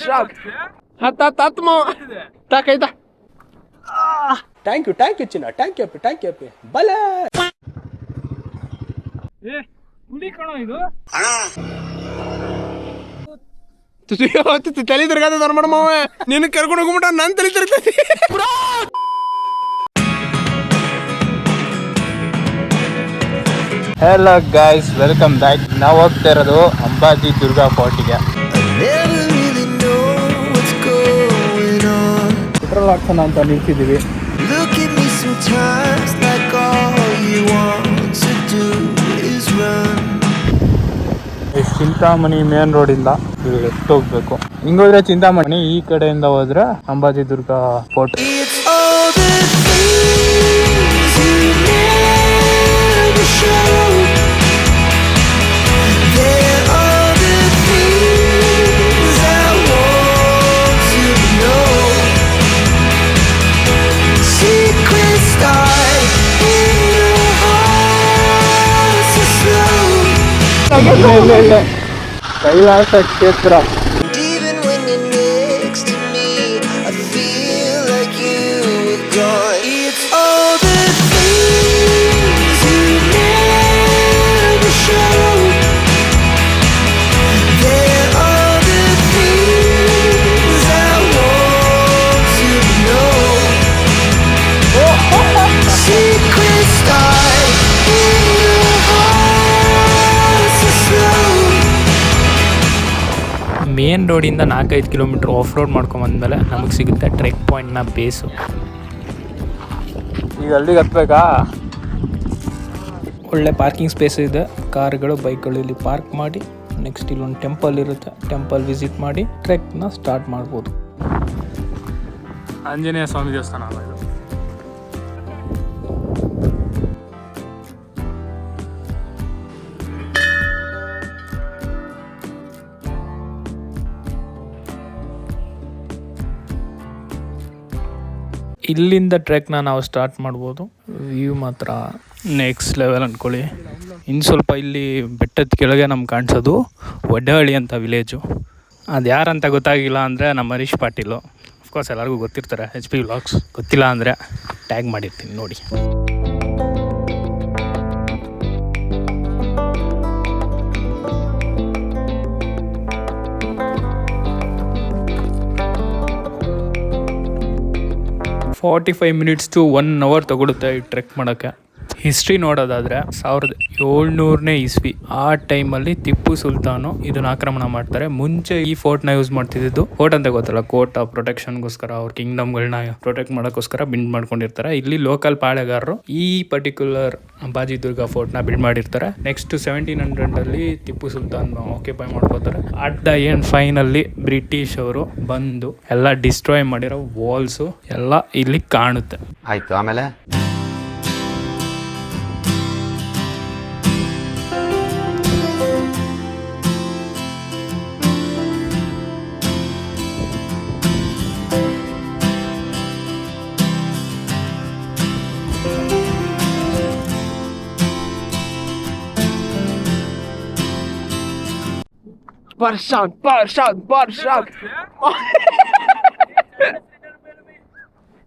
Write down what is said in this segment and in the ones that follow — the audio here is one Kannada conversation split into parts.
ಶಾಕ್ ಹತ್ತ ಹತ್ತ ಹತ್ತು ಮಾವ ಆಯ್ತಾ ಥ್ಯಾಂಕ್ ಯು ಥ್ಯಾಂಕ್ ಯು ಚಿನ್ನ ಥ್ಯಾಂಕ್ ಯು ಅಪ್ಪಿ ಥ್ಯಾಂಕ್ ಯು ಅಪ್ಪಿ ಬಲ ಏ ಹುಲಿ ಕಣೋ ಇದು ತಲೆ ತಿರ್ಗಾದ ನಿನ್ನ ಕರ್ಕೊಂಡು ಹೋಗ್ಬಿಟ್ಟ ನನ್ ತಲೆ ತಿರ್ಗತೈತಿ ಹಲೋ ಗಾಯ್ಸ್ ವೆಲ್ಕಮ್ ಬ್ಯಾಕ್ ನಾವು ಹೋಗ್ತಾ ಇರೋದು ಅಂಬಾಜಿ ದುರ್ಗಾ ಫೋರ್ಟಿಗೆ ಪೆಟ್ರೋಲ್ ಹಾಕ್ಸೋಣ ಅಂತ ನಿಲ್ಸಿದ್ದೀವಿ. ಚಿಂತಾಮಣಿ ಮೇನ್ ರೋಡಿಂದ ಎಷ್ಟು ಹೋಗ್ಬೇಕು? ಹಿಂಗೋದ್ರೆ ಚಿಂತಾಮಣಿ ಈ ಕಡೆಯಿಂದ ಹೋದ್ರೆ ಅಂಬಾಜಿ ದುರ್ಗಾ ಫೋರ್ಟ್ ಕೈಲಾಸ ಕ್ಷೇತ್ರ ಮೇನ್ ರೋಡಿಂದ ನಾಲ್ಕೈದು ಕಿಲೋಮೀಟ್ರ್ ಆಫ್ ರೋಡ್ ಮಾಡ್ಕೊಂಬಂದ್ಮೇಲೆ ನಮಗೆ ಸಿಗುತ್ತೆ ಟ್ರೆಕ್ ಪಾಯಿಂಟ್ನ ಬೇಸು ಈಗ ಅಲ್ಲಿಗೆ ಹತ್ಬೇಕಾ? ಒಳ್ಳೆ ಪಾರ್ಕಿಂಗ್ ಸ್ಪೇಸ್ ಇದೆ. ಕಾರ್ಗಳು ಬೈಕ್ಗಳು ಇಲ್ಲಿ ಪಾರ್ಕ್ ಮಾಡಿ ನೆಕ್ಸ್ಟ್ ಇಲ್ಲೊಂದು ಟೆಂಪಲ್ ಇರುತ್ತೆ. ಟೆಂಪಲ್ ವಿಸಿಟ್ ಮಾಡಿ ಟ್ರೆಕ್ನ ಸ್ಟಾರ್ಟ್ ಮಾಡ್ಬೋದು. ಆಂಜನೇಯ ಸ್ವಾಮಿ ದೇವಸ್ಥಾನ ಇಲ್ಲಿಂದ ಟ್ರೆಕ್ನ ನಾವು ಸ್ಟಾರ್ಟ್ ಮಾಡ್ಬೋದು. ವ್ಯೂ ಮಾತ್ರ. ನೆಕ್ಸ್ಟ್ ಲೆವೆಲ್ ಅಂದ್ಕೊಳ್ಳಿ ಇನ್ನು ಸ್ವಲ್ಪ ಇಲ್ಲಿ ಬೆಟ್ಟದ ಕೆಳಗೆ ನಮ್ಗೆ ಕಾಣಿಸೋದು ಒಡ್ಡಹಳ್ಳಿ ಅಂತ ವಿಲೇಜು ಅದು ಯಾರಂತ ಗೊತ್ತಾಗಿಲ್ಲ ಅಂದರೆ ನಮ್ಮ ಹರೀಶ್ ಪಾಟೀಲು. ಅಫ್ಕೋರ್ಸ್ ಎಲ್ಲರಿಗೂ ಗೊತ್ತಿರ್ತಾರೆ ಎಚ್ ಪಿ ವ್ಲಾಗ್ಸ್ ಗೊತ್ತಿಲ್ಲ ಅಂದರೆ ಟ್ಯಾಗ್ ಮಾಡಿರ್ತೀನಿ ನೋಡಿ. Forty five minutes to one hour ತಗೊಳುತ್ತೆ ಈ ಟ್ರೆಕ್ ಮಾಡೋಕ್ಕೆ. ಹಿಸ್ಟ್ರಿ ನೋಡೋದಾದರೆ ಸಾವಿರದ ಏಳ್ನೂರನೇ ಇಸ್ವಿ ಆ ಟೈಮಲ್ಲಿ ಟಿಪ್ಪು ಸುಲ್ತಾನು ಇದನ್ನ ಆಕ್ರಮಣ ಮಾಡ್ತಾರೆ. ಮುಂಚೆ ಈ ಫೋರ್ಟ್ನ ಯೂಸ್ ಮಾಡ್ತಿದ್ದು ಫೋರ್ಟ್ ಅಂತ ಗೊತ್ತಲ್ಲ ಕೋರ್ಟ್ ಪ್ರೊಟೆಕ್ಷನ್ಗೋಸ್ಕರ ಅವ್ರ ಕಿಂಗ್ಡಮ್ಗಳನ್ನ ಪ್ರೊಟೆಕ್ಟ್ ಮಾಡೋಕ್ಕೋಸ್ಕರ ಬಿಲ್ಡ್ ಮಾಡ್ಕೊಂಡಿರ್ತಾರೆ. ಇಲ್ಲಿ ಲೋಕಲ್ ಪಾಳೆಗಾರರು ಈ ಪರ್ಟಿಕ್ಯುಲರ್ ಅಂಬಾಜಿ ದುರ್ಗಾ ಫೋರ್ಟ್ನ ಬಿಲ್ಡ್ ಮಾಡಿರ್ತಾರೆ. ನೆಕ್ಸ್ಟ್ ಸೆವೆಂಟೀನ್ ಹಂಡ್ರೆಡಲ್ಲಿ ಟಿಪ್ಪು ಸುಲ್ತಾನ್ ಆಕ್ಯುಪೈ ಮಾಡ್ಕೋತಾರೆ. ಅಟ್ ದ ಏನ್ ಫೈನಲ್ಲಿ ಬ್ರಿಟಿಷ್ ಅವರು ಬಂದು ಎಲ್ಲ ಡಿಸ್ಟ್ರಾಯ್ ಮಾಡಿರೋ ವಾಲ್ಸು ಎಲ್ಲ ಇಲ್ಲಿ ಕಾಣುತ್ತೆ. ಆಯ್ತು, ಆಮೇಲೆ? ಬರ್ಷಾಕ್ ಬರ್ಷಾಕ್ ಬರ್ಷಾಕ್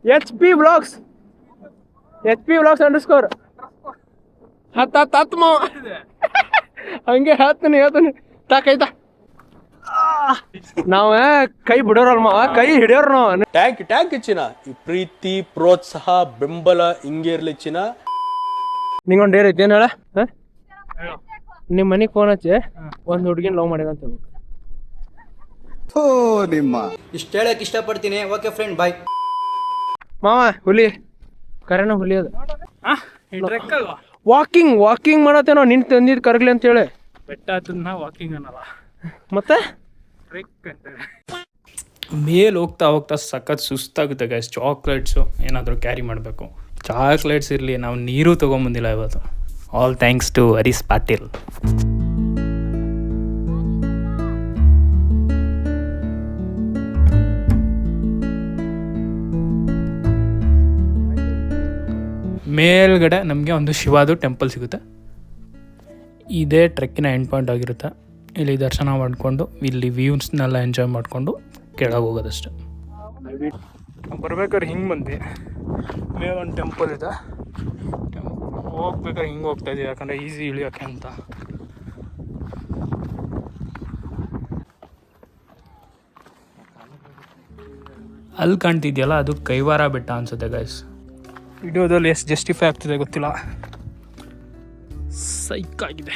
H P blogs H P blogs underscore ಹತ್ತ ಹತ್ತು ಹತ್ತು ಮಾವ ಹಂಗೆ ಹೇಳ್ತೀನಿ ಹೇಳ್ತೀನಿ. ತಾಕೈತಾ ನಾವ ಕೈ ಬಿಡೋರಲ್ ಮಾವ ಕೈ ಹಿಡಿಯೋರ್ ನಾವ. ಟ್ಯಾಂಕ್ ಟ್ಯಾಂಕ್ ಚಿನ್ನ. ಈ ಪ್ರೀತಿ ಪ್ರೋತ್ಸಾಹ ಬೆಂಬಲ ಹಿಂಗೆ ಇರ್ಲಿ ಚಿನ್ನ. ನಿಂಗೊಂದು ಡೇರ್ ಐತಿ ಏನ್ ಹೇಳ? ನಿಮ್ಮ ಮನೆಗೆ ಫೋನ್ ಹಚ್ಚಿ ಒಂದು ಹುಡುಗಿನ ಲವ್ ಮಾಡಿದ ಅಂತ ಹೇಳ್ಬೇಕು. ಇಷ್ಟು ಹೇಳಕ್ ಇಷ್ಟಪಡ್ತೀನಿ. ಓಕೆ ಫ್ರೆಂಡ್ ಬಾಯ್ ಮಾವ ಹುಲಿ. ಕರೆನ ಹುಲಿ ಅದು. ವಾಕಿಂಗ್ ವಾಕಿಂಗ್ ಮಾಡತ್ತೇನೋ ನಿನ್ ತಂದಿದ್ ಕರಗ್ಲಿ ಅಂತ ಹೇಳಿ. ಬೆಟ್ಟ ಅದನ್ನ ವಾಕಿಂಗ್ ಅನ್ನಲ್ಲ. ಮತ್ತೆ? ಟ್ರೆಕ್ ಅಂತ ಮೇಲೆ ಹೋಗ್ತಾ ಹೋಗ್ತಾ ಸಖತ್ ಸುಸ್ತಾಗುತ್ತೆ ಗೈಸ್ ಚಾಕ್ಲೇಟ್ಸು ಏನಾದರೂ ಕ್ಯಾರಿ ಮಾಡಬೇಕು. ಚಾಕ್ಲೇಟ್ಸ್ ಇರಲಿ ನಾವು ನೀರು ತೊಗೊಂಬಂದಿಲ್ಲ ಇವತ್ತು. All thanks to Harish Patil ಮೇಲ್ಗಡೆ ನಮಗೆ ಒಂದು ಶಿವಾದು ಟೆಂಪಲ್ ಸಿಗುತ್ತೆ. ಇದೇ ಟ್ರೆಕ್ಕಿನ ಎಂಡ್ ಪಾಯಿಂಟ್ ಆಗಿರುತ್ತೆ. ಇಲ್ಲಿ ದರ್ಶನ ಮಾಡಿಕೊಂಡು, ಇಲ್ಲಿ ವ್ಯೂಸ್ನೆಲ್ಲ ಎಂಜಾಯ್ ಮಾಡಿಕೊಂಡು ಕೆಳಗೆ ಹೋಗೋದಷ್ಟೆ. ಬರ್ಬೇಕಾದ್ರೆ ಹಿಂಗೆ ಬಂದು. ಮೇಲೊಂದು ಟೆಂಪಲ್ ಇದೆ. ಹೋಗ್ಬೇಕಾದ್ರೆ ಹಿಂಗೆ ಹೋಗ್ತಾ ಇದೀವಿ ಯಾಕಂದ್ರೆ ಈಸಿ ಇಳಿಯೋಕ್ಕೆ ಅಂತ. ಅಲ್ಲಿ ಕಾಣ್ತಿದ್ಯಲ್ಲ ಅದು ಕೈವಾರ ಬೆಟ್ಟ ಅನ್ಸುತ್ತೆ ಗೈಸ್ ವಿಡಿಯೋದಲ್ಲಿ ಎಷ್ಟು ಜಸ್ಟಿಫೈ ಆಗ್ತಿದೆ ಗೊತ್ತಿಲ್ಲ. ಸೈಕ್ ಆಗಿದೆ.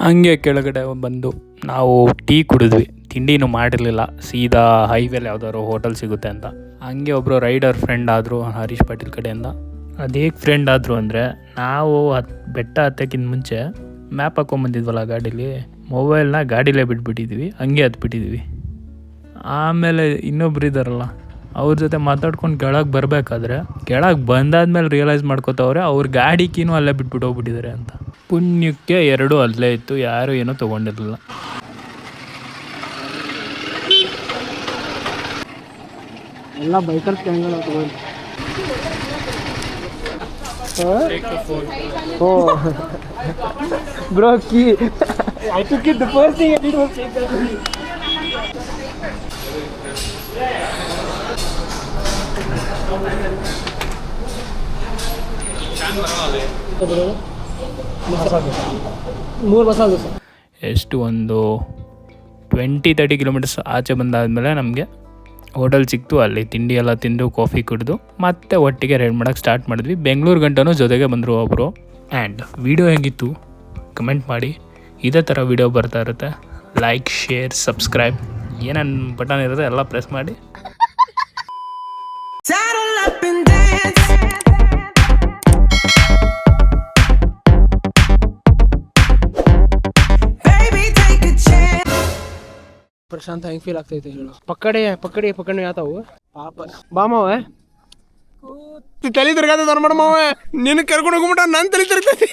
ಹಂಗೆ ಕೆಳಗಡೆ ಬಂದು ನಾವು ಟೀ ಕುಡಿದ್ವಿ. ತಿಂಡಿನೂ ಮಾಡಿರಲಿಲ್ಲ. ಸೀದಾ ಹೈವೇಲಿ ಯಾವ್ದಾದ್ರು ಹೋಟೆಲ್ ಸಿಗುತ್ತೆ ಅಂತ. ಹಂಗೆ ಒಬ್ಬರು ರೈಡರ್ ಫ್ರೆಂಡ್ ಆದರು ಹರೀಶ್ ಪಾಟೀಲ್ ಕಡೆಯಿಂದ. ಅದು ಫ್ರೆಂಡ್ ಆದರು ಅಂದರೆ ನಾವು ಹತ್ ಬೆಟ್ಟ ಹತ್ತಕ್ಕಿಂತ ಮುಂಚೆ ಮ್ಯಾಪ್ ಹಾಕೊಂಬಂದಿದ್ವಲ್ಲ ಗಾಡೀಲಿ? ಮೊಬೈಲ್ನ ಗಾಡೀಲೇ ಬಿಟ್ಬಿಟ್ಟಿದ್ವಿ, ಹಂಗೆ ಹತ್ಬಿಟ್ಟಿದ್ವಿ. ಆಮೇಲೆ ಇನ್ನೊಬ್ರು ಇದ್ದಾರಲ್ಲ ಅವ್ರ ಜೊತೆ ಮಾತಾಡ್ಕೊಂಡು ಕೆಳಗೆ ಬರಬೇಕಾದ್ರೆ, ಕೆಳಗೆ ಬಂದಾದ್ಮೇಲೆ ರಿಯಲೈಸ್ ಮಾಡ್ಕೋತವ್ರೆ, ಅವ್ರ ಗಾಡಿ ಕೀನು ಅಲ್ಲೇ ಬಿಟ್ಬಿಟ್ಟು ಹೋಗ್ಬಿಟ್ಟಿದ್ದಾರೆ ಅಂತ. ಪುಣ್ಯಕ್ಕೆ ಎರಡೂ ಅಲ್ಲೇ ಇತ್ತು, ಯಾರು ಏನೂ ತೊಗೊಂಡಿರಲಿಲ್ಲ. ಎಲ್ಲ bikers ಹೆಂಗಲ್ಲ ತಗೊಂಡು ಓ bro key I took it the first thing I did was take ಮೂರು ಮಸಾಲ ದೋಸೆ ಎಷ್ಟು ಒಂದು ಟ್ವೆಂಟಿ ತರ್ಟಿ ಕಿಲೋಮೀಟರ್ಸ್ ಆಚೆ ಬಂದಾದಮೇಲೆ ನಮಗೆ ಹೋಟೆಲ್ ಸಿಕ್ತು, ಅಲ್ಲಿ ತಿಂಡಿ ಎಲ್ಲ ತಿಂದು ಕಾಫಿ ಕುಡಿದು, ಮತ್ತೆ ಒಟ್ಟಿಗೆ ರೈಡ್ ಮಾಡೋಕ್ಕೆ ಸ್ಟಾರ್ಟ್ ಮಾಡಿದ್ವಿ. ಬೆಂಗಳೂರು ಗಂಟನೂ ಜೊತೆಗೆ ಬಂದರು ಒಬ್ಬರು ಆ್ಯಂಡ್ ವಿಡಿಯೋ ಹೇಗಿತ್ತು? ಕಮೆಂಟ್ ಮಾಡಿ. ಇದೇ ಥರ ವಿಡಿಯೋ ಬರ್ತಾ ಇರುತ್ತೆ. ಲೈಕ್ ಶೇರ್ ಸಬ್ಸ್ಕ್ರೈಬ್ ಏನೇನು ಬಟನ್ ಇರುತ್ತೆ ಎಲ್ಲ ಪ್ರೆಸ್ ಮಾಡಿ. ಪ್ರಶಾಂತ ಹೆಂಗ್ ಫೀಲ್ ಆಗ್ತೈತೆ ಹೇಳು. ಪಕ್ಕಡೆ ಪಕ್ಕಡೆ ಪಕ್ಕಡೆ ಯಾತಾವು? ಪಾಪ. ಬಾ ಮಾವ ತಲೆ ತಿರ್ಗಾದ ಮಾವ ನಿನ್ನ ಕರ್ಕೊಂಡು ಹೋಗ್ಬಿಟ್ಟ ನನ್ನ ತಲೆ ತಿರ್ಗತೈತಿ.